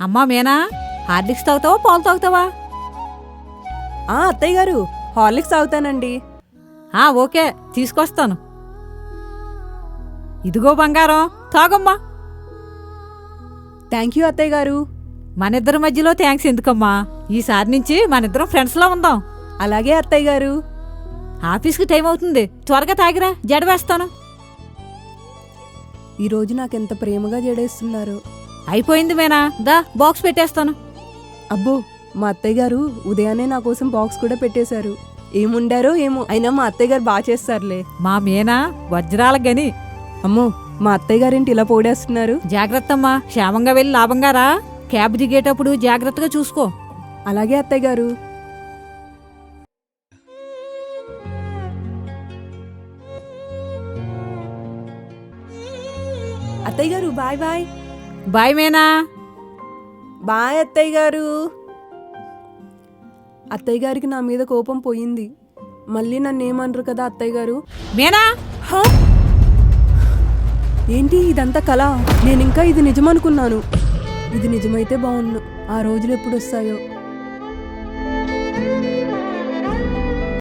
అమ్మా మేనా హార్లిక్స్ తాగుతావా పాలు తాగుతావా? ఆ అత్తయ్య గారు హార్లిక్స్ తాగుతానండి. ఆ ఓకే తీసుకొస్తాను. ఇదిగో బంగారం తాగమ్మా. థ్యాంక్ యూ అత్తయ్య గారు. మనిద్దరి మధ్యలో థ్యాంక్స్ ఎందుకమ్మా? ఈసారి నుంచి మనిద్దరం ఫ్రెండ్స్లో ఉందాం. అలాగే అత్తయ్య గారు. ఆఫీస్కి టైం అవుతుంది. త్వరగా తాగిరా జడ వేస్తాను. ఈరోజు నాకెంత ప్రేమగా జడేస్తున్నారు. అయిపోయింది మేనా? దా బాక్స్ పెట్టేస్తాను. అబ్బో మా అత్తయ్య గారు ఉదయాన్నే నా కోసం బాక్స్ కూడా పెట్టేశారు. ఏముండారో ఏమో అయినా మా అత్తయ్య గారు బాగా చేస్తారులే. మా మేనా? వజ్రాల గని. అమ్మో మా అత్తయ్య గారేంటి ఇలా పోడేస్తున్నారు జాగ్రత్తమ్మా క్షేమంగా వెళ్ళి లాభంగా రా. క్యాబ్ దిగేటప్పుడు జాగ్రత్తగా చూసుకో. అలాగే అత్తయ్య గారు. అత్తయ్య గారు బాయ్ బాయ్. బాయ్ మేనా. బాయ్ అత్తయ్య గారు. అత్తయ్య గారికి నా మీద కోపం పోయింది. మళ్ళీ నన్ను ఏమనరు కదా అత్తయ్య గారు? మేనా? ఏంటి ఇదంతా కళ నేను ఇంకా ఇది నిజమనుకున్నాను. ఇది నిజమైతే బాగుండు. ఆ రోజులు ఎప్పుడు వస్తాయో?